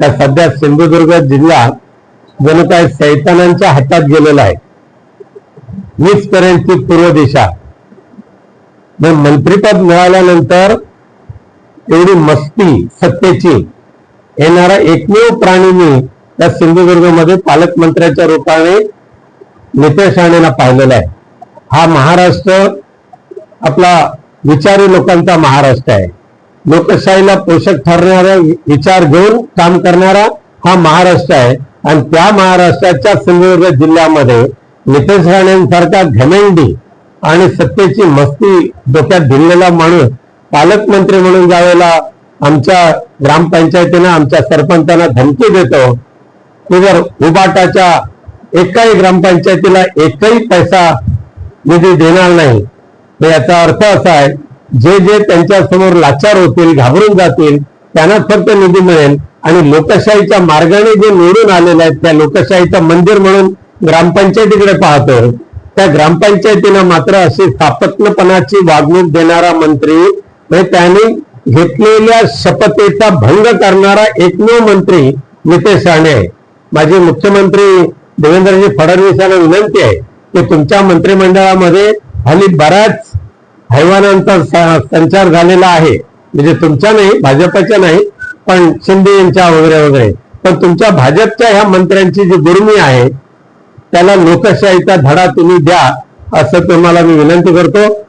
त्या सध्या सिंधुदुर्ग जिल्हा जणू काय सैतानांच्या हातात गेलेला आहे. वीस पर्यंतची पूर्व दिशा. मग मंत्रीपद मिळाल्यानंतर एवढी मस्ती सत्तेची. येणारा एकमेव प्राणी मी त्या सिंधुदुर्गमध्ये पालकमंत्र्याच्या रूपाने नितेश राणेंना पाहिलेला आहे. हा महाराष्ट्र आपला विचारी लोकांचा महाराष्ट्र आहे. लोकशाहीला पोषक ठरणारा विचार घेऊन काम करणारा हा महाराष्ट्र आहे. आणि त्या महाराष्ट्राच्या सिंधुदुर्ग जिल्ह्यामध्ये नितेश राणेंसारखा घमेंडी आणि सत्तेची मस्ती डोक्यात भिनलेला माणूस पालकमंत्री म्हणून ज्यावेळेला आमच्या ग्रामपंचायतीनं आमच्या सरपंचांना धमकी देतो की जर उबाटाच्या एकाही ग्रामपंचायतीला एकही पैसा निधी देणार नाही. याचा अर्थ असा आहे जे जे त्यांच्यासमोर लाचार होतील घाबरून जातील त्यांनाच फक्त निधी मिळेल. आणि लोकशाहीच्या मार्गाने जे निवडून आलेले आहेत त्या लोकशाहीचं मंदिर म्हणून ग्रामपंचायतीकडे पाहतो. त्या ग्रामपंचायतीनं मात्र अशी सापत्नपणाची वागणूक देणारा मंत्री म्हणजे त्यांनी घेतलेल्या शपथेचा भंग करणारा एकमेव मंत्री नितेश राणे आहे माझे मुख्यमंत्री देवेंद्रजी फडणवीस यांना विनंती आहे की तुमच्या मंत्रिमंडळामध्ये हल्ली बऱ्याच हैवानांचा संचार झालेला आहे. म्हणजे तुमच्या नाही भाजपच्या नाही पण शिंदे यांच्या वगैरे वगैरे. पण तुमच्या भाजपच्या ह्या मंत्र्यांची जी दुर्मी आहे त्याला लोकशाहीचा धडा तुम्ही द्या असं तुम्हाला मी विनंती करतो.